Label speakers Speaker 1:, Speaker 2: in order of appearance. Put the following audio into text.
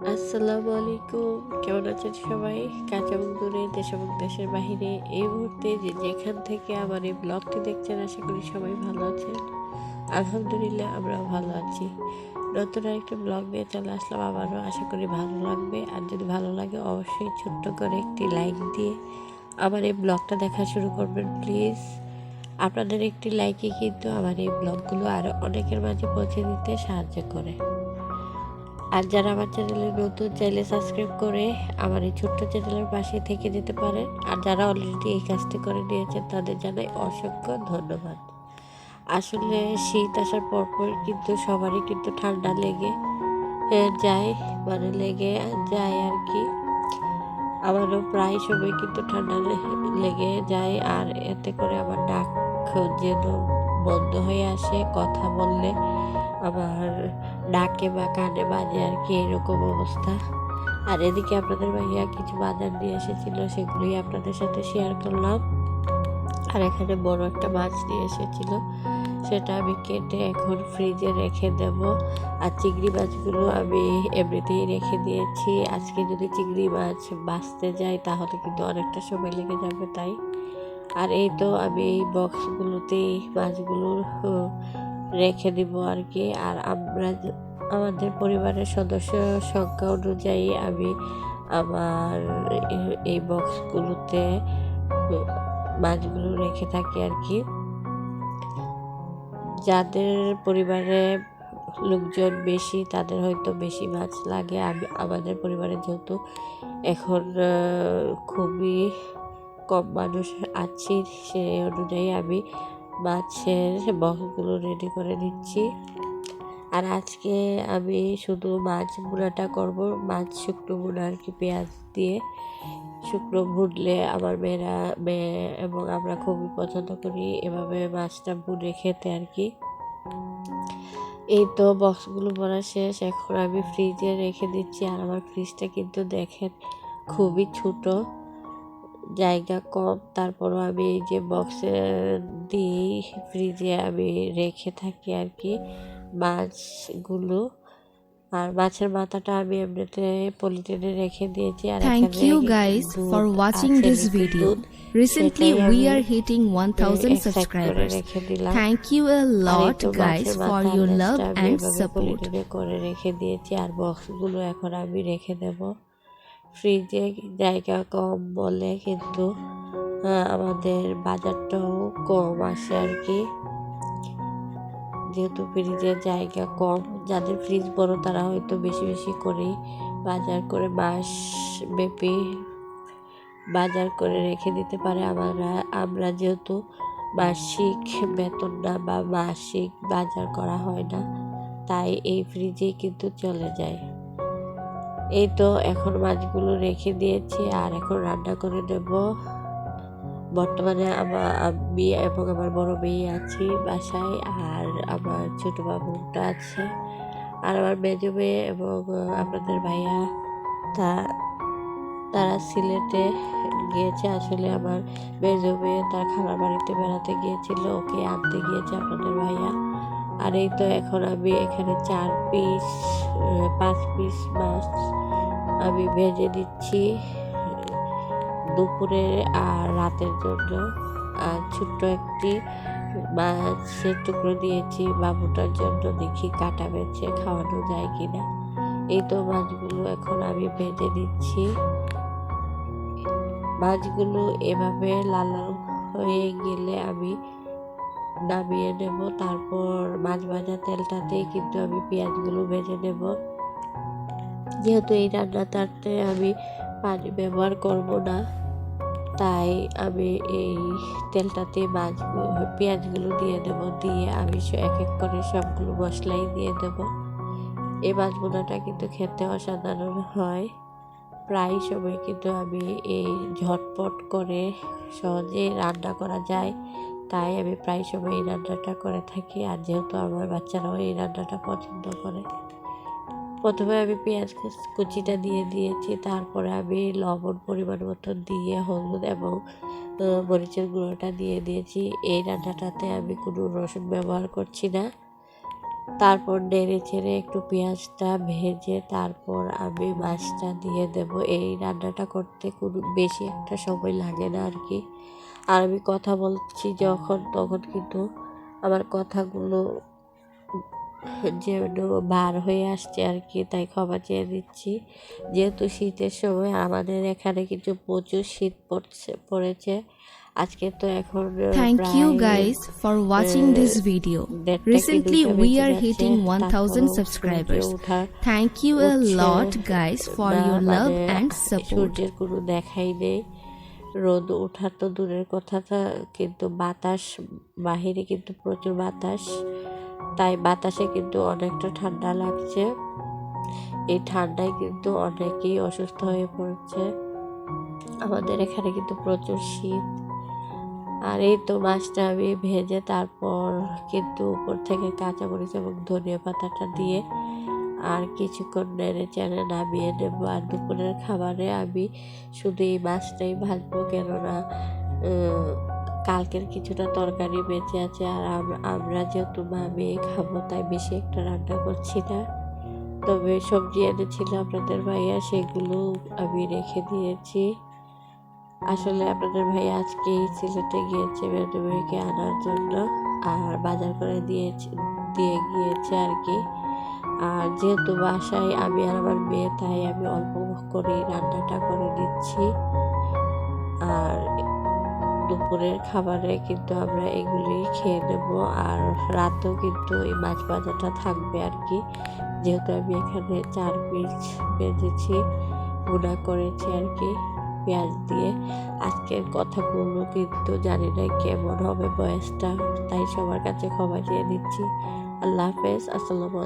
Speaker 1: আসসালামু আলাইকুম কেমন আছেন সবাই? এবং দূরে দেশ এবং দেশের বাহিরে এই মুহূর্তে যে যেখান থেকে আমার এই ব্লগটি দেখছেন, আশা করি সবাই ভালো আছেন। আলহামদুলিল্লাহ, আমরাও ভালো আছি। নতুন একটা ব্লগ নিয়ে চলে আসলাম। আবারও আশা করি ভালো লাগবে। আর যদি ভালো লাগে, অবশ্যই ছোট্ট করে একটি লাইক দিয়ে আমার এই ব্লগটা দেখা শুরু করবেন প্লিজ আপনাদের একটি লাইকে কিন্তু আমার এই ব্লগগুলো আরও অনেকের মাঝে পৌঁছে দিতে সাহায্য করে। আর যারা আমার চ্যানেলে নতুন, চাইলে সাবস্ক্রাইব করে আমার এই ছোট্ট চ্যানেলের পাশে থেকে যেতে পারেন। আর যারা অলরেডি এই কাজটি করে নিয়েছেন, তাদের জানাই অসংখ্য ধন্যবাদ। আসলে শীত আসার পরপর কিন্তু সবারই কিন্তু ঠান্ডা লেগে যায় মানে লেগে, যায় আর কি। আমারও প্রায় সময় কিন্তু ঠান্ডা লেগে যায়, আর এতে করে আমার ডাক যেন বন্ধ হয়ে আসে, কথা বললে আবার ডাকে বা কানে বাজে আর কি, এরকম অবস্থা। আর এদিকে আপনাদের ভাইয়া কিছু বাজার নিয়ে এসেছিল, সেগুলোই আপনাদের সাথে শেয়ার করলাম। আর এখানে বড় একটা মাছ নিয়ে এসেছিল, সেটা আমি কেটে এখন ফ্রিজে রেখে দেব। আর চিংড়ি মাছগুলো আমি এমনিতেই রেখে দিয়েছি। আজকে যদি চিংড়ি মাছ বাঁচতে যাই তাহলে কিন্তু অনেকটা সময় লেগে যাবে তাই। আর এই তো আমি এই বক্সগুলোতেই মাছগুলো রেখে দিব আর কি। আর আমরা আমাদের পরিবারের সদস্য সংখ্যা অনুযায়ী আমি আমার এই বক্সগুলোতে মাছগুলো রেখে থাকি আর কি। যাদের পরিবারে লোকজন বেশি, তাদের হয়তো বেশি মাছ লাগে। আমি, আমাদের পরিবারে যেহেতু এখন খুবই কম মানুষ আছি সেই অনুযায়ী আমি মাছের বক্সগুলো রেডি করে নিচ্ছি। আর আজকে আমি শুধু মাছ বুনাটা করব, মাছ, শুকনো বুনা আর কি পেঁয়াজ দিয়ে। শুকনো ভুনলে আমার মেয়েরা, মেয়ে এবং আমরা খুবই পছন্দ করি এভাবে মাছটা বুনে খেতে আর কি। এই তো বক্সগুলো বোনা শেষ, এখন আমি ফ্রিজে রেখে দিচ্ছি আর আমার ফ্রিজটা কিন্তু দেখেন খুবই ছোট। জায়গা কম তারপরও আমি এই যে বক্সে দিই ফ্রিজে আমি রেখে থাকি আর কি মাছগুলো। আর মাছের মাথাটা আমি এমনিতে পলিথিনে রেখে দিয়েছি আর
Speaker 2: thank
Speaker 1: you
Speaker 2: you
Speaker 1: for
Speaker 2: watching
Speaker 1: দুধ ভিডিও
Speaker 2: রিসেন্টলি উই 1000
Speaker 1: আর
Speaker 2: lot,
Speaker 1: তো
Speaker 2: guys,
Speaker 1: মাছের
Speaker 2: for
Speaker 1: মাথার
Speaker 2: your
Speaker 1: লেজটা
Speaker 2: love
Speaker 1: আমি
Speaker 2: and
Speaker 1: এভাবে
Speaker 2: support.
Speaker 1: করে রেখে দিয়েছি আর বক্সগুলো এখন আমি রেখে দেব। ফ্রিজে জায়গা কম বলে কিন্তু আমাদের বাজারটাও কম আসে আর কি। যেহেতু ফ্রিজের জায়গা কম, যাদের ফ্রিজ বড় তারা হয়তো বেশি বেশি করেই বাজার করে মাস ব্যাপী বাজার করে রেখে দিতে পারে। আমরা আমরা যেহেতু মাসিক বেতন না বা মাসিক বাজার করা হয় না, তাই এই ফ্রিজেই কিন্তু চলে যায়। এই তো এখন মাছগুলো রেখে দিয়েছি আর এখন রান্না করে নেব। বর্তমানে আমার আমি এবং আমার বড় মেয়ে আছি বাসায় আর আমার ছোট বাবুটা আছে। আর আমার মেজ মেয়ে এবং আপনাদের ভাইয়া, তা, তারা সিলেটে গিয়েছে। আসলে আমার মেজ মেয়ে তার খালার বাড়িতে বেড়াতে গিয়েছিল, ওকে আনতে গিয়েছে আপনাদের ভাইয়া। আর এই তো এখন আমি এখানে চার পিস পাঁচ পিস মাছ আমি ভেজে দিচ্ছি দুপুরে আর রাতের জন্য। আর ছোট্ট একটি মাছের টুকরো দিয়েছি, বাবুটার জন্য দেখি কাটা বেছে খাওয়ানো যায় কিনা। এই তো মাছগুলো এখন আমি ভেজে দিচ্ছি মাছগুলো এভাবে লাল হয়ে গেলে আমি নামিয়ে নেব। তারপর মাছ ভাজা তেলটাতেই কিন্তু আমি পেঁয়াজগুলো ভেজে নেব। যেহেতু এই রান্নাটাতে আমি পানি ব্যবহার করব না, তাই আমি এই তেলটাতে মাছগুলো পেঁয়াজগুলো দিয়ে দেব। দিয়ে আমি এক এক করে সবগুলো মশলাই দিয়ে দেব। এই মাছ বোনাটা কিন্তু খেতে অসাধারণ হয়। প্রায় সময় কিন্তু আমি এই ঝটপট করে সহজে রান্না করা যায়। তাই আমি প্রায় সময় এই রান্নাটা করে থাকি আর যেহেতু আমার বাচ্চারাও এই রান্নাটা পছন্দ করে। প্রথমে আমি পেঁয়াজ কুচ- কুচিটা দিয়ে দিয়েছি, তারপরে আমি লবণ পরিমাণ মতো দিয়ে হলুদ এবং মরিচের গুঁড়োটা দিয়ে দিয়েছি। এই রান্নাটাতে আমি কোনো রসুন ব্যবহার করছি না। তারপর নেড়ে চেড়ে একটু পেঁয়াজটা ভেজে তারপর আমি মাছটা দিয়ে দেব। এই রান্নাটা করতে কোনো বেশি একটা সময় লাগে না আর কি। আর আমি কথা বলছি যখন, তখন কিন্তু আমার কথাগুলো যেন বার হয়ে আসছে আর কি, তাই ক্ষমা চেয়ে দিচ্ছি যেহেতু শীতের সময় আমাদের এখানে কিন্তু প্রচুর শীত পড়ছে, পড়েছে। আজকে তো এখন
Speaker 2: Thank you
Speaker 1: প্রায়
Speaker 2: guys for watching this video.
Speaker 1: দেড়টা কি
Speaker 2: Recently
Speaker 1: দুইটা
Speaker 2: we
Speaker 1: বেজে
Speaker 2: are
Speaker 1: যাচ্ছে,
Speaker 2: hitting 1000
Speaker 1: তারপরও
Speaker 2: subscribers.
Speaker 1: সূর্য ওঠার
Speaker 2: Thank you a lot guys for your love
Speaker 1: মানে
Speaker 2: and support.
Speaker 1: সূর্যের কোনো দেখাই নেই রোদ ওঠার তো দূরের কথা তা- কিন্তু বাতাস বাহিরে কিন্তু প্রচুর বাতাস তাই বাতাসে কিন্তু অনেকটা ঠান্ডা লাগছে এই ঠান্ডায় কিন্তু অনেকেই অসুস্থ হয়ে পড়ছে আমাদের এখানে কিন্তু প্রচুর শীত আর এই তো মাছটা আমি ভেজে তারপর কিন্তু উপর থেকে কাঁচামরিচ এবং ধনিয়া পাতাটা দিয়ে আর কিছুক্ষণ নেড়ে চেড়ে নামিয়ে নেব। আর দুপুরের খাবারে আমি শুধু এই মাছটাই ভাজবো, কেননা কালকের কিছুটা তরকারি বেঁচে আছে আর আমরা যেহেতু মা খাব, তাই বেশি একটা রান্না করছি না। তবে সবজি এনেছিল আপনাদের ভাইয়া, সেগুলো আমি রেখে দিয়েছি। আসলে আপনাদের ভাই আজকেই সিলেটে গিয়েছে মেয়েকে আনার জন্য আর বাজার করে দিয়েছে, দিয়ে গিয়েছে আর কি। আর যেহেতু বাসায় আমি আর আমার মেয়ে, তাই আমি অল্প করে রান্নাটা করে দিচ্ছি আর দুপুরের খাবারে কিন্তু আমরা এগুলি খেয়ে নেব। আর রাতেও কিন্তু এই মাছ ভাজাটা থাকবে আর কি। যেহেতু আমি এখানে চার পিস ভেজেছি গুঁড়া করেছি আর কি। পেঁয়াজ দিয়ে আজকের কথাগুলো কিন্তু জানি না কেমন হবে বয়সটা, তাই সবার কাছে ক্ষমা চেয়ে দিচ্ছি আল্লাহ হাফেজ, আসসালামু